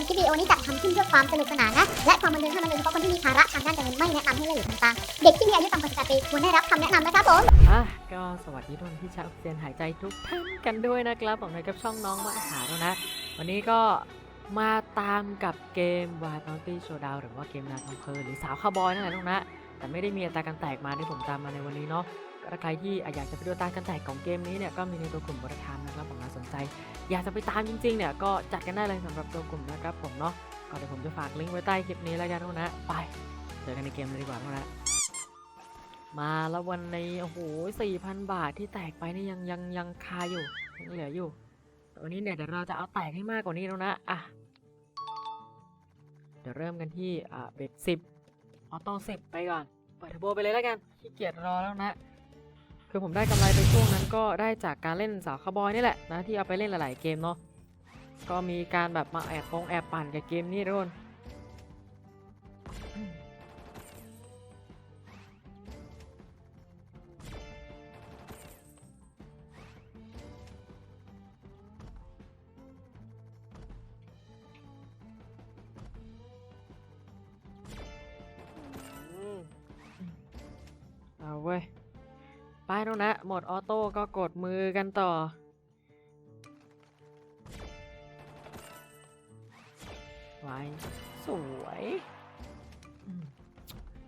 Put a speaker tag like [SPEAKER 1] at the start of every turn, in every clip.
[SPEAKER 1] มคลิปวิดีโอนี้จัดทำขึ้นเพื่อความสนุกสนานนะ และความบันเทิงเท่านั้นโดยเฉพาะคนที่มีภาระทางด้านการเงินไม่แนะนำให้เล่นหรือทำตามเด็กที่มีอายุต่ำกว่า18ปีควรได้รับคำแนะนำนะครับผม
[SPEAKER 2] อะก็สวัสดีทุกคนที่ช้ออกซิเจนหายใจทุกท่านกันด้วยนะครับผมในกับช่องน้องมาหาแล้วนะ วันนี้ก็มาตามกับเกม Wild Bounty Showdown หรือว่าเกมนาทองเพลหรือสาวคาวบอยนั่นแหละทุกนะแต่ไม่ได้มีอัตราการแตกมาที่ผมตามมาในวันนี้เนาะ ถ้าใครที่อยากจะไปดูตราการแตกของเกมนี้เนี่ยก็มีในตัวกลุ่มบริธามนะครับผมน่าสนใจ อยากจะไปตามจริงๆเนี่ยก็จัดกันได้เลยสำหรับตัวกลุ่มนะครับผมเนาะก็เดี๋ยวผมจะฝากลิงก์ไว้ใต้คลิปนี้แล้วกันทุกนะไปเจอกันในเกมเลยดีกว่าทุกนะมาแล้ววันนี้โอ้โหสี่พันบาทที่แตกไปนี่ยังยังยังคาอยู่ยังเหลืออยู่แต่วันนี้เนี่ยเดี๋ยวเราจะเอาแตกให้มากกว่านี้แล้วนะอะเดี๋ยวเริ่มกันที่อ่าเบ็ดสิบออโต้สิบไปก่อนเปิดเทอร์โบไปเลยแล้วกันขี้เกียจรอแล้วนะ คือผมได้กำไรไปช่วงนั้นก็ได้จากการเล่นสาวคาวบอยนี่แหละนะที่เอาไปเล่นหลาย ๆ เกมเนาะก็มีการแบบมาแอบปงแอบปั่นกับเกมนี้ทุกคน ไปแล้วนะหมดออโต้ก็กดมือกันต่อ ไว้ สวย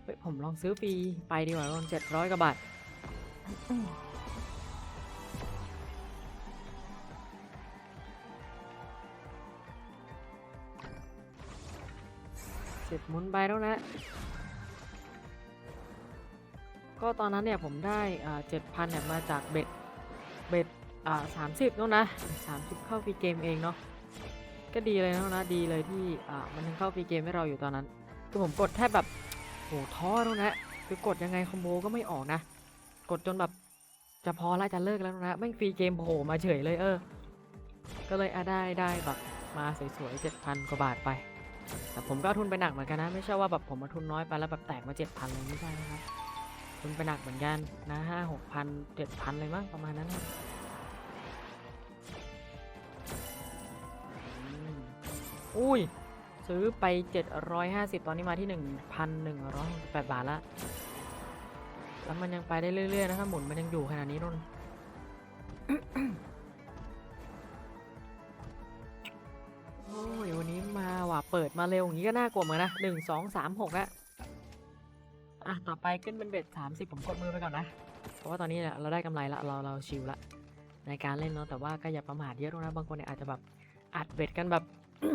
[SPEAKER 2] เฮ้ยผมลองซื้อฟรีไปดีกว่าลองเจ็ดร้อยกว่าบาทเสร็จหมุนไปแล้วนะ ก็ตอนนั้นเนี่ยผมได้เจ็ดพันเนี่ยมาจากเบ็ดเบ็ดสามสิบนู่นนะสามสิบเข้าฟรีเกมเองเนาะก็ดีเลยนะนะดีเลยที่มันยังเข้าฟรีเกมให้เราอยู่ตอนนั้นคือผมกดแทบแบบโหท้อแล้วนะคือกดยังไงคอมโบก็ไม่ออกนะ กดจนแบบจะพอแล้วจะเลิกแล้วนะไม่งฟรีเกมโผล่มาเฉยเลยเออ ก็เลยอะได้ได้แบบมาสวยๆเจ็ดพันกว่าบาทไป แต่ผมก็ทุนไปหนักเหมือนกันนะ ไม่ใช่ว่าแบบผมมาทุนน้อยไปแล้วแบบแตกมาเจ็ดพันเลยไม่ใช่นะครับ ทุนไปหนักเหมือนกันนะห้าหกพันเจ็ดพันเลยมั้งประมาณนั้นอุ้ย ซื้อไป 750 ตอนนี้มาที่ 1,168 บาทละ แล้วมันยังไปได้เรื่อย ๆ นะครับหมุนมันยังอยู่ขนาดนี้นนโอ้ย วันนี้มาว่ะเปิดมาเร็วอย่างนี้ก็น่ากลัวเหมือนนนะหนึ่งสองสามหกอะ อะต่อไปขึ้นเป็นเบ็ดสามสิบผมกดมือไปก่อนนะ เพราะว่าตอนนี้เราได้กำไรละเราเราชิลละในการเล่นเนาะแต่ว่าก็อย่าประมาทเยอะนะบางคนเนี่ยอาจจะแบบอัดเบ็ดกันแบบ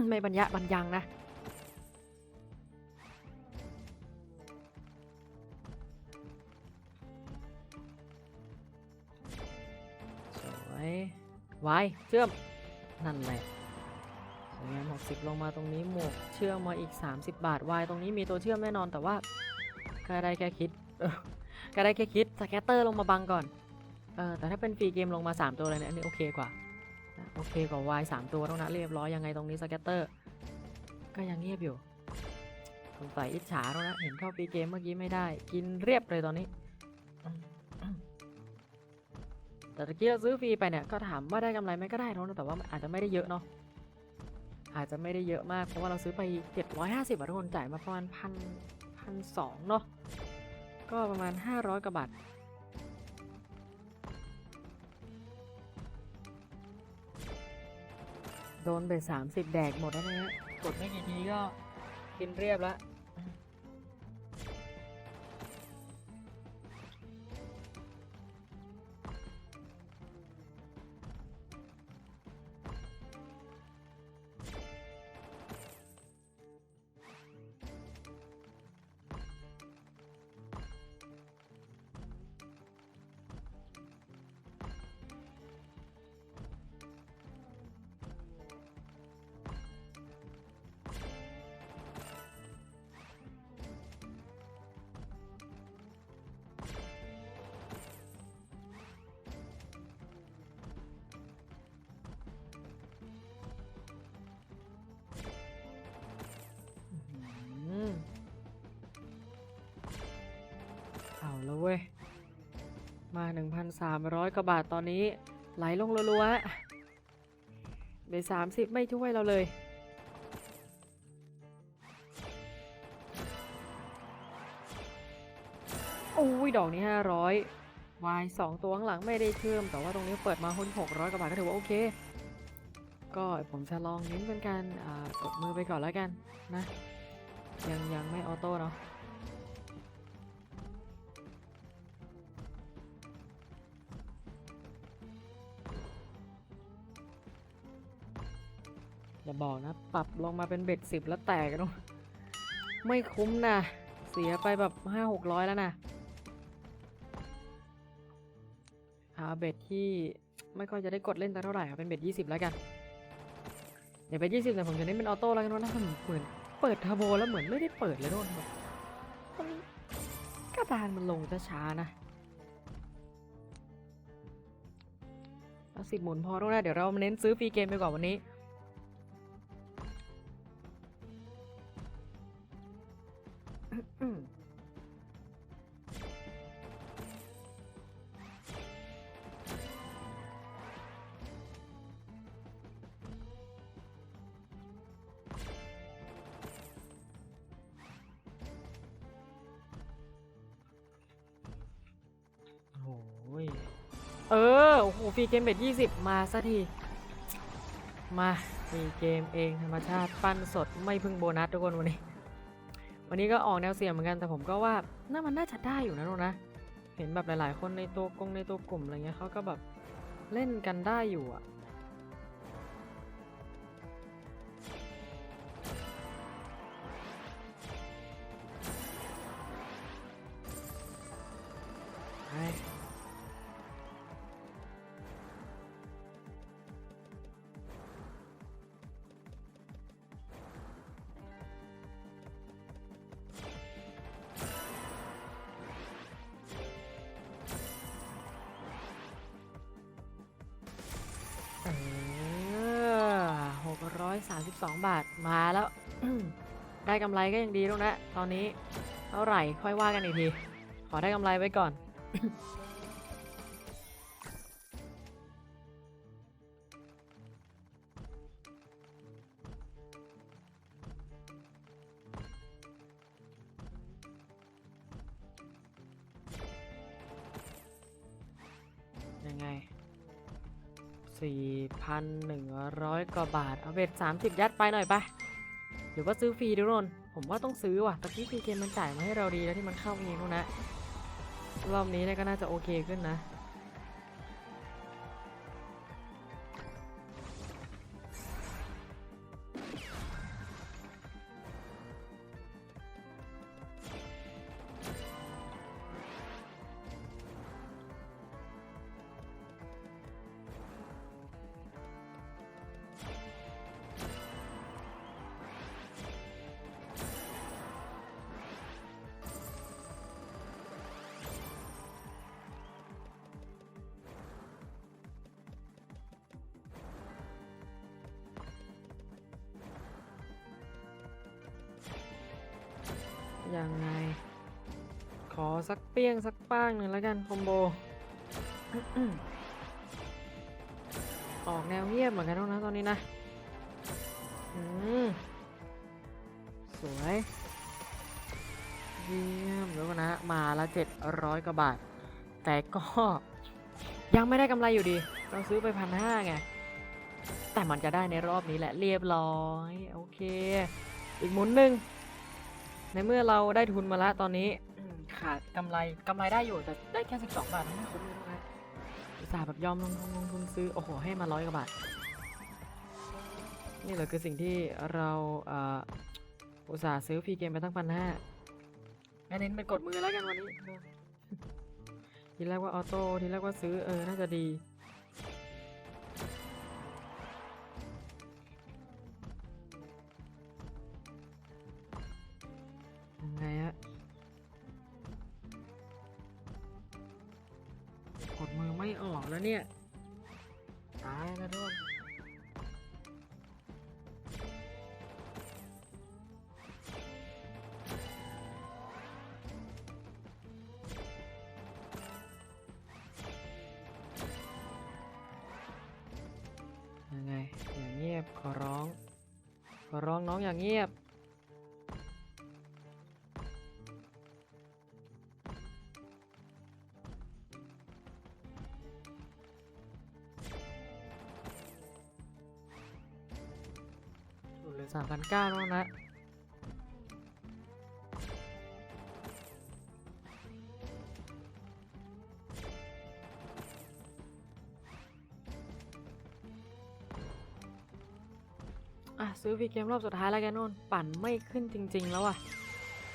[SPEAKER 2] ไม่บรรยะบรรยังนะสวยไวายเชื่อมนั่นแหละสวยงามหกสิบลงมาตรงนี้หมวกเชื่อมมาอีก 30 บาทวายตรงนี้มีตัวเชื่อมแน่นอนแต่ว่า ก็ได้แค่คิดเออก็ได้แค่คิดสแกตเตอร์ลงมาบังก่อน เออแต่ถ้าเป็นฟรีเกมลงมา 3 ตัวเลยเนี่ยอันนี้โอเคกว่านะโอเคกว่าวายสามตัวต้องนะเรียบร้อยยังไงตรงนี้สแกตเตอร์ ก็ยังเงียบอยู่สงสัยอิจฉาแล้วนะ เห็นเข้าฟรีเกมเมื่อกี้ไม่ได้ กินเรียบเลยตอนนี้ แต่ตะกี้เราซื้อฟรีไปเนี่ยก็ถามว่าได้กำไรไหมก็ได้เนอะแต่ว่าอาจจะไม่ได้เยอะเนาะอาจจะไม่ได้เยอะมากเพราะว่าเราซื้อไป 750บาททุกคนจ่ายมาประมาณพัน พันสองเนาะก็ประมาณ 500กว่าบาทโดนไป 30 แดกหมดแล้วนะฮะกดไม่กี่ทีก็กินเรียบแล้ว 1,300 กว่าบาทตอนนี้ ไหลลงรัวๆเบสามสิบไม่ช่วยเราเลยโอ้ยดอกนี้ 500วาย2ตัวข้างหลังไม่ได้เพิ่มแต่ว่าตรงนี้เปิดมาหุ้น600กว่าบาทก็ถือว่าโอเค ก็ผมจะลองเน้นเป็นการกดมือไปก่อนแล้วกันนะ ยังยังไม่ออโต้เนาะ อย่าบอกนะ ปรับลงมาเป็นเบ็ดสิบแล้วแตกกันะไม่คุ้มนะ เสียไปแบบห้าหกร้อยแล้วนะหาเบ็ดที่ไม่ค่อยจะได้กดเล่นสักเท่าไหร่ครับเป็นเบ็ดยี่สิบแล้วกัน เดี๋ยวเบ็ดยี่สิบเนี่ยผมจะเน้นเป็นออโต้แล้วกันว่าะถ้าเหมือนเปิดทอร์โบแล้วเหมือนไม่ได้เปิดเลยโนแบบมันกระดานมันลงช้าๆนะเอาสิบหมุนพอแล้วนะเดี๋ยวเรามาเน้นซื้อฟรีเกมไปก่อนวันนี้ เออ โอ้โห ฟรีเกมเบ็ดยี่สิบมาสัที มา ฟรีเกมเองธรรมชาติ ปั้นสดไม่พึ่งโบนัสทุกคนวันนี้ วันนี้ก็ออกแนวเสี่ยงเหมือนกันแต่ผมก็ว่าน่ามันน่าจะได้อยู่นะลูกนะ เห็นแบบหลาย ๆ คนในตัวกงในตัวกลุ่มอะไรเงี้ยเขาก็แบบเล่นกันได้อยู่อะ 132 บาทมาแล้ว ได้กำไรก็ยังดีลูกนะ ตอนนี้เท่าไหร่ค่อยว่ากันอีกที ขอได้กำไรไว้ก่อน 4,100 กว่าบาท เอาเบ็ด30 ยัดไปหน่อยไปะหรือว่าซื้อฟรีดูนนผมว่าต้องซื้อว่ะตะกี้ฟรีเกมมันจ่ายมาให้เราดีแล้วที่มันเข้าเองนู่นนะรอบนี้เนี่ยก็น่าจะโอเคขึ้นนะ ยังไง ขอสักเปี้ยงสักป้างหนึ่งแล้วกันคอมโบ ออกแนวเงียบเหมือนกันแล้วนะตอนนี้นะสวยเยี่ยมแล้วนนะ มาละเจ็ดร้อยกว่าบาท แต่ก็ยังไม่ได้กำไรอยู่ดี เราซื้อไปพันห้าไง แต่มันจะได้ในรอบนี้แหละเรียบร้อย โอเค อีกหมุนหนึ่ง ในเมื่อเราได้ทุนมาแล้วตอนนี้อืมขาดกำไรกำไรได้อยู่แต่ได้แค่ 12 บาทไม่คุ้มเลยนะอุตส่าห์แบบยอมลงทุนลงทุนซื้อ โอ้โห ให้มาร้อยกว่าบาท นี่แหละคือสิ่งที่เราเอ่ออุตส่าห์ซื้อฟรีเกมไปตั้งพันห้างั้นเน้นไปกดมือแล้วกันวันนี้ ทีแรกว่าออโต้ทีแรกว่าซื้อเออ น่าจะดี ไงฮะกดมือไม่ออกแล้วเนี่ย ตายแล้วทุกคนยังไง อย่างเงียบขอร้อง ขอร้องน้องอย่างเงียบามพันเก้าแล้วนะอะซื้อฟรีเกมรอบสุดท้ายแล้วแกนนปั่นไม่ขึ้นจริง ๆ แล้วอะ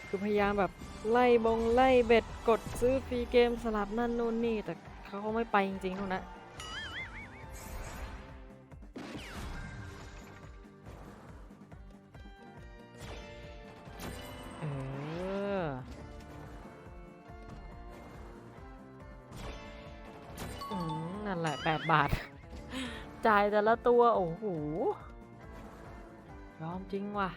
[SPEAKER 2] คือพยายามแบบไล่บงไล่เบ็ดกดซื้อฟรีเกมสลับนั่นนู่นนี่ แต่เขาไม่ไปจริงๆนู่นนะ นั่นแหละ8บาท จ่ายแต่ละตัว โอ้โห ยอมจริงว่ะ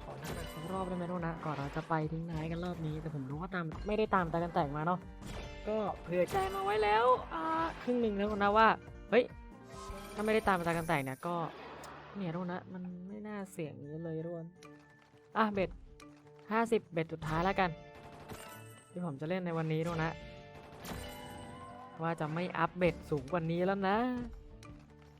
[SPEAKER 2] ขอนั่งสักรอบได้ไหมโน่นนะ ก่อนเราจะไปทิ้งท้ายกันรอบนี้ แต่ผมรู้ว่าตามไม่ได้ตามตากันแต่งมาเนาะ ก็เผื่อใจมาไว้แล้ว อ่า ครึ่งหนึ่งแล้วนะว่า เฮ้ย ถ้าไม่ได้ตามตากันแต่งเนี่ยก็ เนี่ยโน่นนะ มันไม่น่าเสี่ยงอย่างนี้เลยร่วนอะเบ็ด ห้าสิบเบ็ดสุดท้ายแล้วกัน ที่ผมจะเล่นในวันนี้โน่นนะ ว่าจะไม่อัพเบ็ดสูงกว่านี้แล้วนะ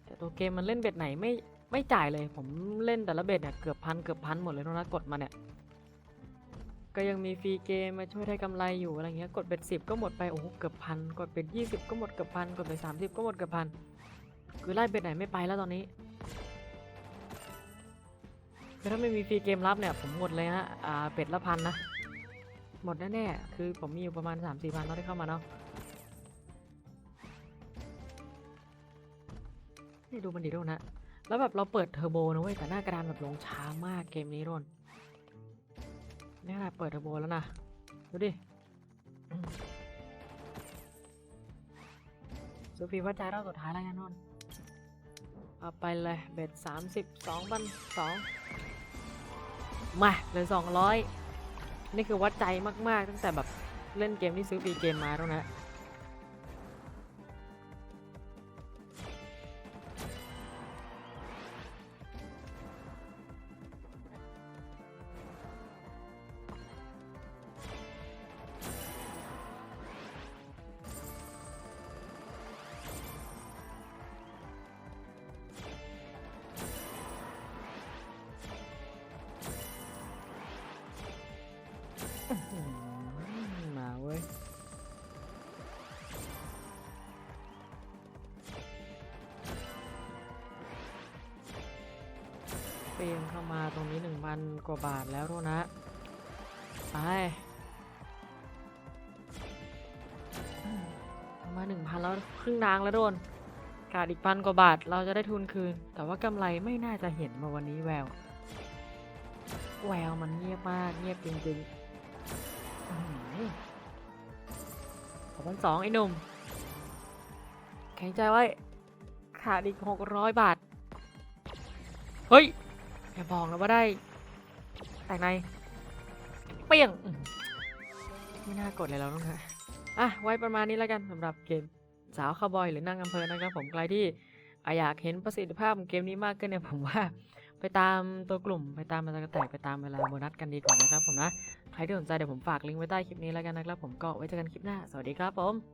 [SPEAKER 2] แต่ตัวเกมมันเล่นเบ็ดไหนไม่ไม่จ่ายเลย ผมเล่นแต่ละเบ็ดเนี่ยเกือบพันเกือบพันหมดเลยนะกดมาเนี่ยก็ยังมีฟรีเกมมาช่วยได้กำไรอยู่อะไรเงี้ยกดเบ็ดสิบก็หมดไปโอ้โหเกือบพันกดเบ็ดยี่สิบก็หมดเกือบพันกดเบ็ดสามสิบก็หมดเกือบพันคือไล่เบ็ดไหนไม่ไปแล้วตอนนี้ คือถ้าไม่มีฟรีเกมรับเนี่ยผมหมดเลยนะอ่าเบ็ดละพันนะ หมดแน่ๆคือผมมีอยู่ประมาณสามสี่พันเนาะที่เข้ามาเนาะนี่ดูมันดีด้วยนะแล้วแบบเราเปิดเทอร์โบนะเว้ยแต่หน้ากระดานแบบลงช้ามากเกมนี้ร่นนี่ขนาดเปิดเทอร์โบแล้วนะดูดิซูฟีว่าใจรอบสุดท้ายแล้วกันนนเอาไปเลยเบ็ดสามสิบสองพันสอง มาเลยสองร้อยนี่คือวัดใจมากๆ ตั้งแต่แบบเล่นเกมที่ซื้อปีเกมมาแล้วนะ เปรียงเข้ามาตรงนี้หนึ่งพันกว่าบาทแล้วโทนะไปมาหนึ่งพันแล้วครึ่งทางแล้วโดนขาดอีกพันกว่าบาทเราจะได้ทุนคืน แต่ว่ากำไรไม่น่าจะเห็นมาวันนี้แวว แววมันเงียบมากเงียบจริงๆอื้อหือขอพันสองไอ้หนุ่มแข็งใจไว้ขาดอีกหกร้อยบาท เฮ้ย อย่าบอกนะว่าได้แตกในเปี้ยงไม่น่ากดเลยแล้วต้องนะอะไว้ประมาณนี้แล้วกันสำหรับเกมสาวคาวบอยหรือนั่งอำเภอนะครับผมใครที่อยากเห็นประสิทธิภาพของเกมนี้มากขึ้นเนี่ยผมว่าไปตามตัวกลุ่มไปตามมาตากระแตกไปตามเวลาโบนัสกันดีกว่านะครับผมนะ ใครที่สนใจเดี๋ยวผมฝากลิงก์ไว้ใต้คลิปนี้แล้วกันนะครับผมก็ไว้เจอกันคลิปหน้า สวัสดีครับผม